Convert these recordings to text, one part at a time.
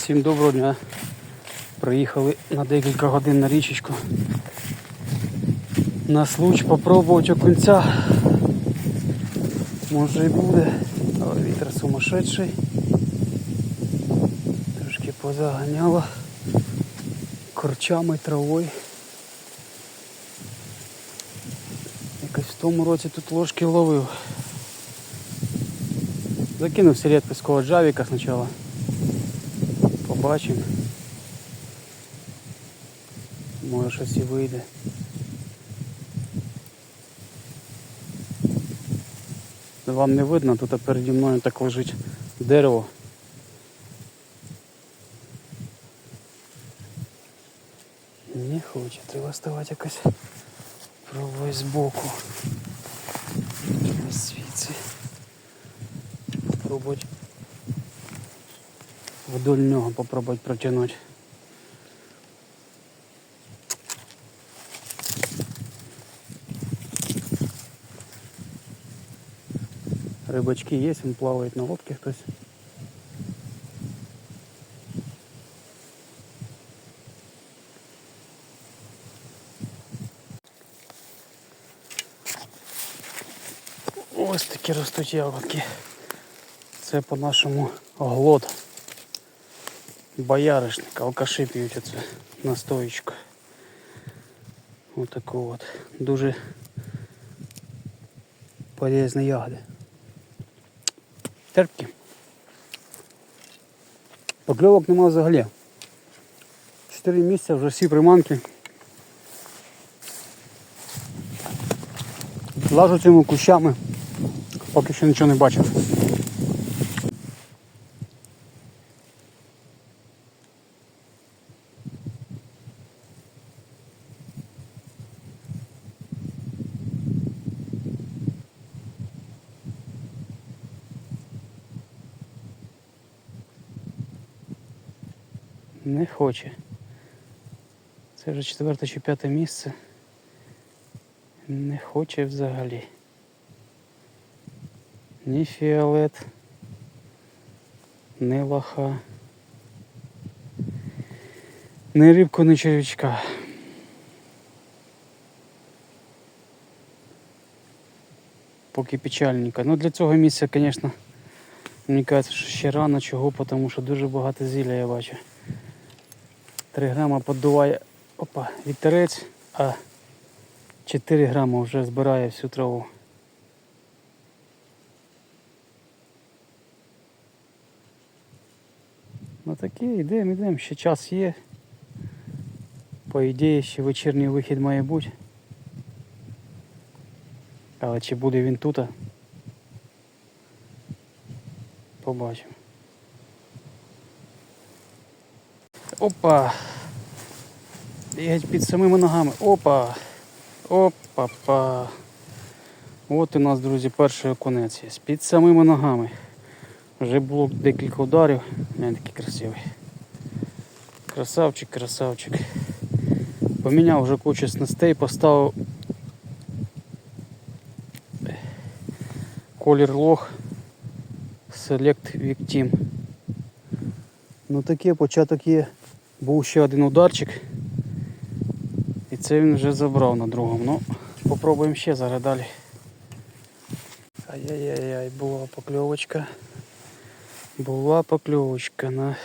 Всім доброго дня. Приїхали на декілька годин на річечку. На случ попробувати окунця. Може і буде, але вітер сумасшедший. Трошки позаганяло корчами, травою. Якось в тому році тут ложки ловив. Закинув сіретку з кого джавіка спочатку. Побачимо. Може щось і вийде. Вам не видно, тут переді мною так лежить дерево. Не хоче, треба ставати якось пробуй збоку. Звідси. Попробувати вдоль нього попробувати протягнути. Рыбачки есть, он плавает на лодке хтось. Ось такі ростуть ягодки. Це по-нашому глот. Бояришник, алкаши п'ють оце настоечку. Отаку от. Дуже полезні ягоди. Терпкі. Покльовок нема взагалі. Чотири місяці вже всі приманки. Лажу цими кущами, поки що нічого не бачив. Хоче. Це вже четверте чи п'яте місце. Не хоче взагалі. Ні фіолет, ні лоха. Ні рибку, ні червячка. Поки печальненько. Ну для цього місця, звісно, мені кажеться, що ще рано чого, тому що дуже багато зілля я бачу. 3 грама поддуває опа, вітерець, а 4 грама вже збирає всю траву. Ну таке, йдемо, йдемо, ще час є. По ідеї ще вечірній вихід має бути. Але чи буде він тут? Побачимо. Опа! Бігать під самими ногами. Опа! Опа-па! От у нас, друзі, перший окунець є. Під самими ногами. Вже було декілька ударів. Він такий красивий. Красавчик, красавчик. Поміняв вже кучу снастей, поставив колір лох Select Victim. Ну таке початок є. Був ще один ударчик. І це він вже забрав на другому. Ну, попробуємо ще зараз далі. Ай-яй-яй, була покльовочка. Була покльовочка на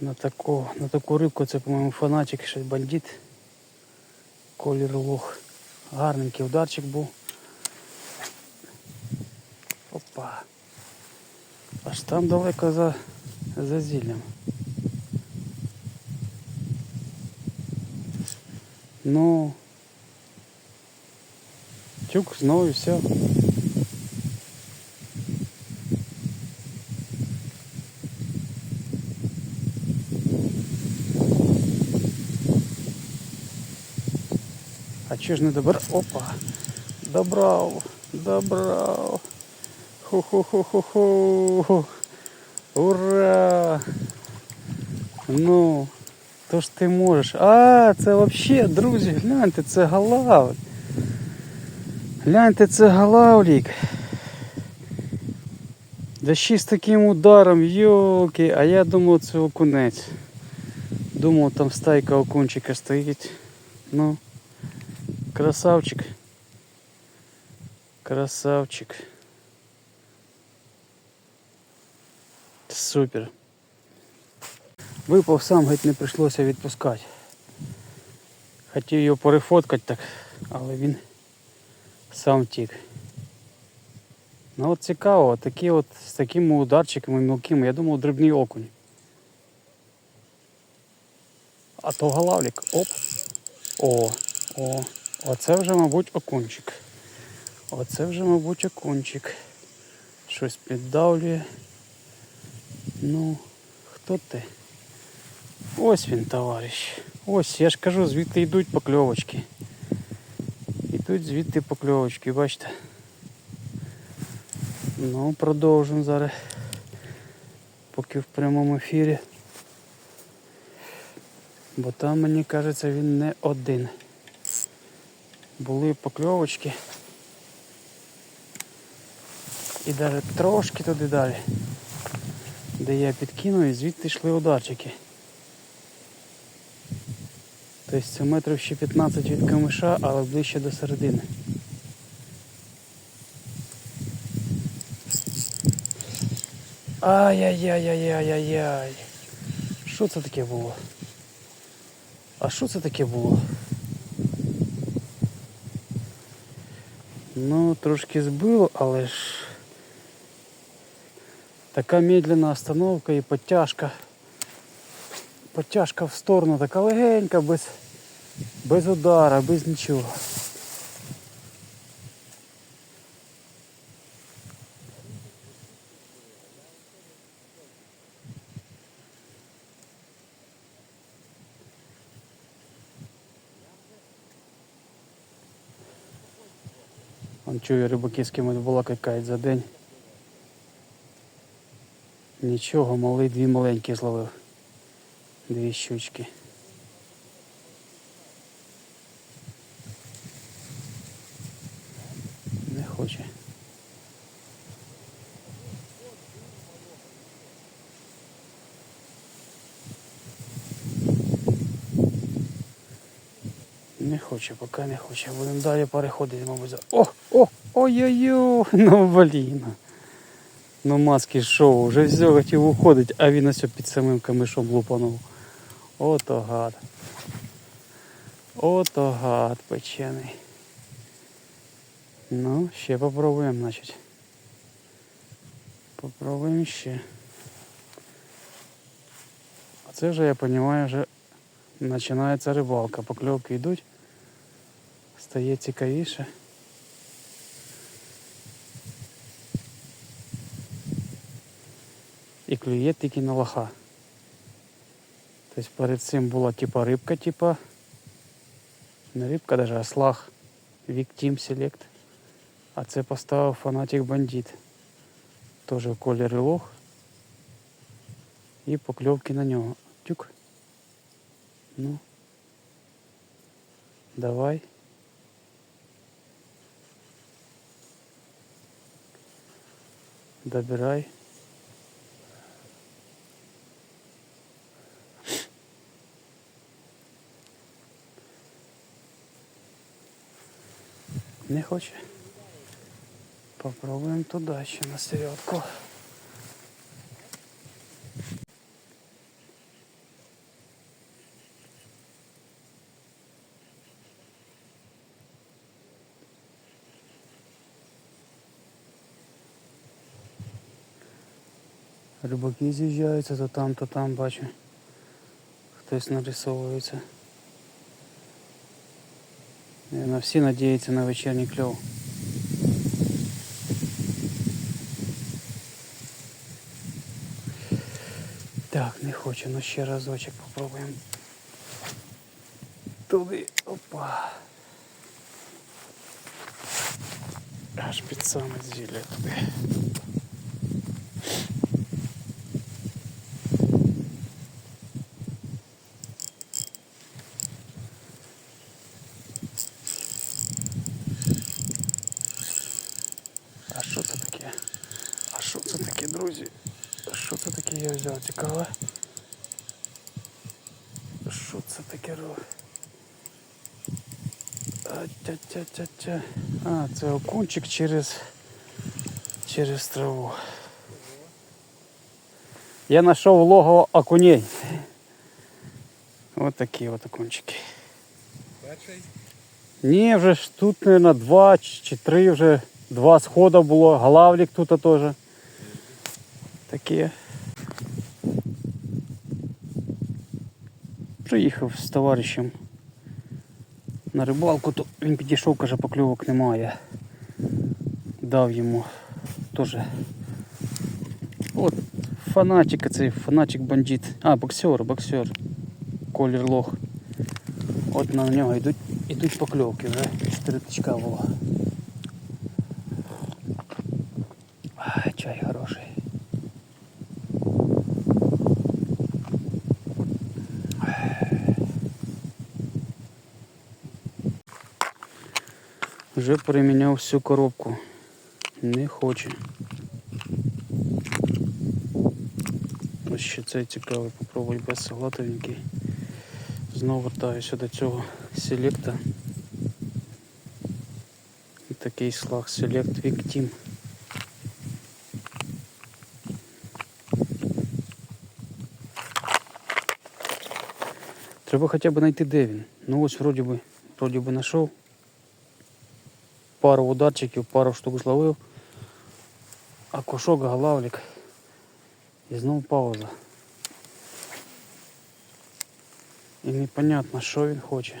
на таку, на таку рибку, це, по-моєму, фанатик, щось бандит. Колір лох. Гарненький ударчик був. Опа. Аж там далеко за, за зіллям. Ну тюк знову і все. А чого ж не добрав? Опа! Добрав! Добрав! Ху-ху-ху-ху-ху! Ура! Ну, то ж ти можеш. А, це взагалі, друзі, гляньте, це галавль. Гляньте, це галавлік. Да ще з таким ударом, йоки, а я думав це окунець. Думав там стайка окунчика стоїть. Ну, красавчик. Красавчик. Супер. Випав сам, геть не прийшлося відпускати. Хотів його перефоткати так, але він сам втік. Ну от цікаво, такі от з такими ударчиками мілкими, я думав дрібний окунь. А то галавлік. Оп. О, о, оце вже, мабуть, окунчик. Оце вже, мабуть, окунчик. Щось піддавлює. Ну, хто ти? Ось він, товариш. Ось, я ж кажу, звідти йдуть покльовочки. Йдуть звідти покльовочки, бачите? Ну, продовжимо зараз. Поки в прямому ефірі. Бо там, мені кажеться, він не один. Були покльовочки. І навіть трошки туди далі, де я підкинув і звідти йшли ударчики. Тобто це метрів ще 15 від камиша, але ближче до середини. Ай-яй-яй-яй-яй-яй-яй. Що це таке було? А що це таке було? Ну, трошки збило, але ж така медленна остановка і подтяжка. Подтяжка в сторону, така легенька, без, без удара, без нічого. Он чую, рибаки з кимось балакають за день. Нічого, малий дві маленькі зловив. Дві щучки. Не хоче. Не хоче, поки не хоче. Будемо далі переходити, мабуть. за- О! О! Ой-ой-ой! Ну блін. Ну маски шоу, вже все хотів уходити, а він ось під самим камишом лупанув. Ото гад. Ото гад печений. Ну, ще попробуємо, значить. Попробуємо ще. А це вже, я розумію, вже починається рибалка. Покльовки йдуть. Стає цікавіше. І клює тільки на лоха. Тобто перед цим була типа рибка, типа. Не рибка даже, а слаг. Victim Select. А це поставив фанатик бандит. Теж в кольорі лох. І покльовки на нього. Тюк. Ну. Давай. Добирай. Не хоче. Попробуємо туди ще на середку. Рибаки з'їжджаються, то там, то там бачу. Хтось нарисовується. Наверное, всі надіються на вечірній кльов. Так, не хочу, ну ще разочок попробуємо. Туди, опа. Аж під саме зілля туди. Цікаве. Що це таке робить? А-тя-тя-тя-тя. А, це окунчик через, через траву. Я знайшов логово окуней. Ось такі от окунчики. Перший. Ні, вже ж тут, мабуть, два чи три вже. Два схода було, главлік тут теж. Таке. Приїхав з товаришем на рибалку, то він підійшов, каже, покльовок немає. Дав йому теж. От фанатик цей, фанатик бандит. А, боксер, боксер. Колір лох. От на нього йдуть, йдуть покльовки вже. Чотири тичка було. Вже переміняв всю коробку. Не хоче. Ось ще цей цікавий, попробуй без салатовенький. Знову вертаюся до цього селекта. І такий слаг селект Віктім. Треба хоча б знайти де він. Ну ось вроді би, вроді би знайшов. Пару ударчиків, пару штук зловив. А кошок галавлік. І знову пауза. І непонятно, що він хоче.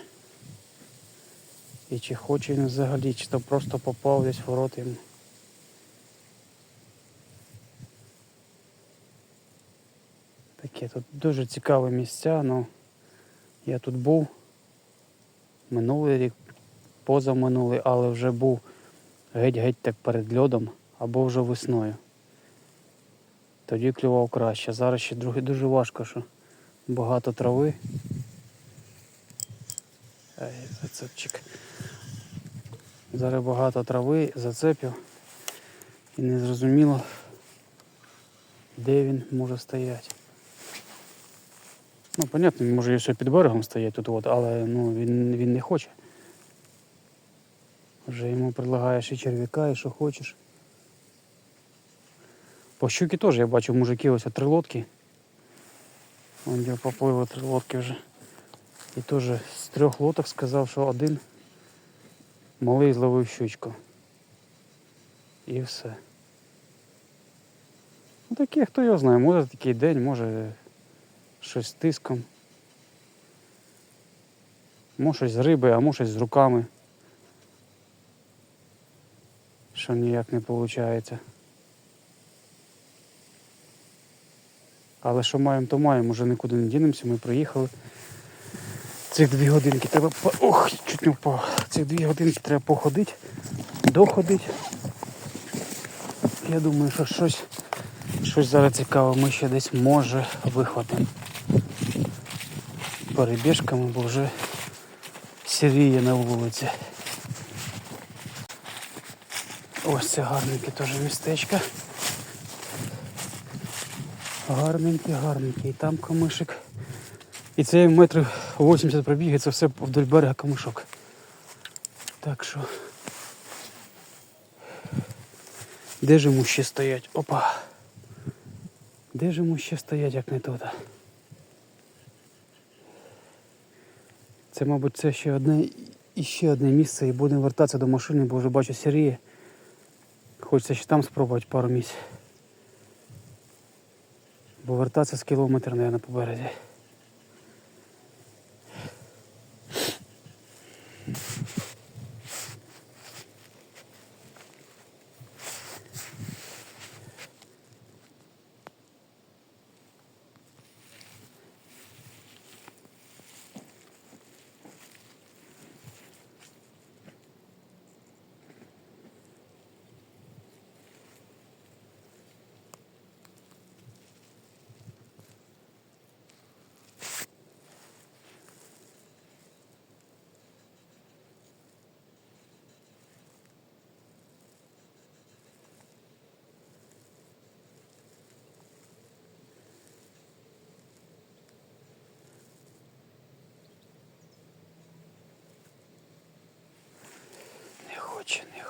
І чи хоче він взагалі, чи то просто попав десь в рот йому. Таке тут дуже цікаві місця, але я тут був минулий рік, позаминулий, але вже був геть-геть так перед льодом або вже весною. Тоді клював краще. Зараз ще друге дуже важко, що багато трави. Ай, зацепчик. Зараз багато трави, зацепів. І не зрозуміло, де він може стояти. Ну, понятно, може і під берегом стоять тут, але ну, він, він не хоче. Вже йому предлагаєш і черв'яка, і що хочеш. По щуки теж я бачу мужики ось три лодки. Вон де попливли три лодки вже. І теж з трьох лодок сказав, що один малий зловив щучку. І все. Ну таке, хто його знає, може такий день, може щось з тиском. Може щось з риби, а може щось з руками. Що ніяк не виходить. Але що маємо, то маємо, вже нікуди не дінемося, ми приїхали. Цих дві годинки треба. Ох, чуть не впав. Цих дві годинки треба походити, доходити. Я думаю, що щось, щось зараз цікаве ми ще десь може вихватимо. Перебіжками, бо вже сіріє на вулиці. Ось це гарненьке теж містечко. Гарненький, гарненький. І там камишик. І це метрів 80 пробіги, це все вдоль берега камишок. Так що. Де ж йому ще стоять? Опа. Де ж йому ще стоять, як не тут? Це, мабуть, це ще одне і ще одне місце і будемо вертатися до машини, бо вже бачу сіріє. Хочеться ще там спробувати пару місць. Бо вертатися з кілометр, мабуть, по березі.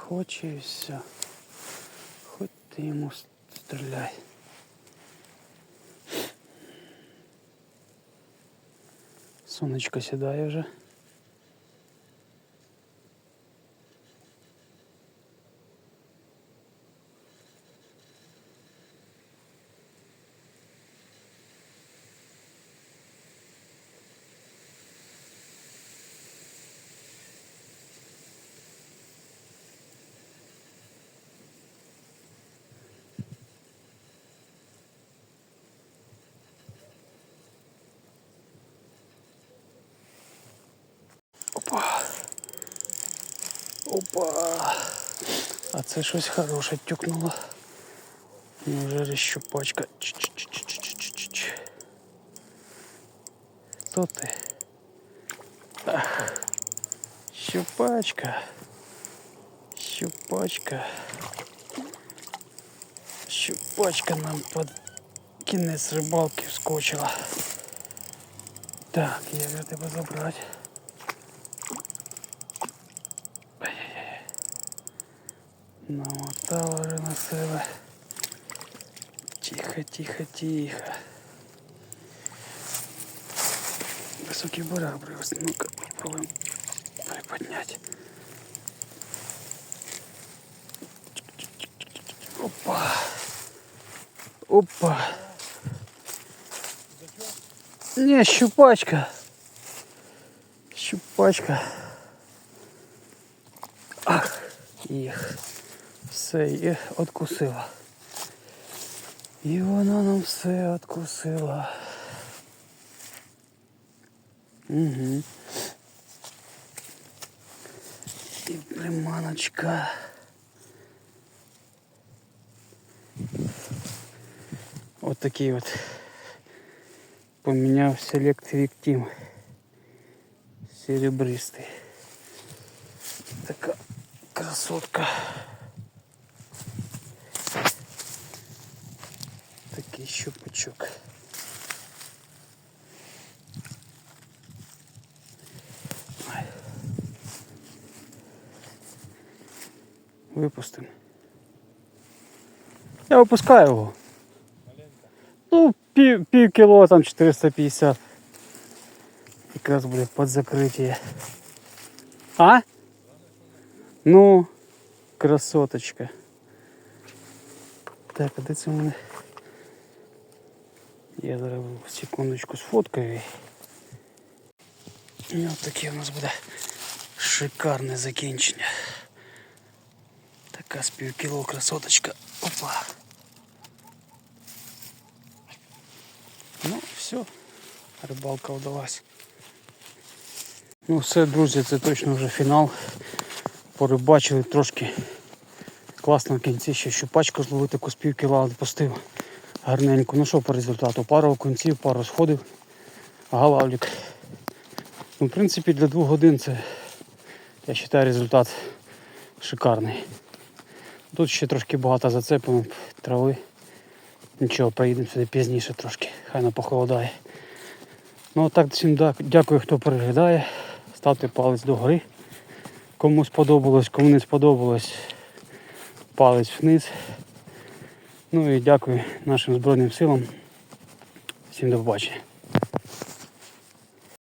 Хоче і все. Хоч ти йому стріляй. Сонечко сідає вже. Опа. Опа. А це щось хороше тюкнуло. Неужели щупачка? Ч-ч-ч-ч-ч-ч-ч. Хто ти? Ах. Щупачка. Щупачка. Щупачка нам под кінець рибалки вскочила. Так, як же тебе забрати? Намотала вже на себе. Тихо, тихо, тихо. Високий буряк брось. Ну-ка, попробуем приподнять. Опа. Опа. Не, щупачка. Щупачка. Ах, їх. Все, їх откусила. І вона нам все откусила. Угу. І приманочка. От такий от поміняв селект Віктім. Серебристий. Така красотка. Такий щупачок. Ай. Випустимо. Я випускаю його. Ну, пів, пів кіло, там 450. Якраз буде під закриття. А? Ну, красоточка. Так, а де це в мене? Я зараз секундочку сфоткаю. І таке у нас буде шикарне закінчення. Така з красоточка. Опа. Ну, все, рибалка вдалась. Ну все, друзі, це точно вже фінал. Порибачили трошки. Класно в кінці ще щупачку зловити таку з пів кіла. Гарненько. Ну що по результату? Пару окунців, пару сходів. Галавлік. Ну, в принципі, для двох годин це, я вважаю, результат шикарний. Тут ще трошки багато зацепимо трави. Нічого, приїдемо сюди пізніше трошки, хай не похолодає. Ну так всім дякую, хто переглядає. Ставте палець догори. Кому сподобалось, кому не сподобалось, палець вниз. Ну і дякую нашим Збройним силам. Всім до побачення.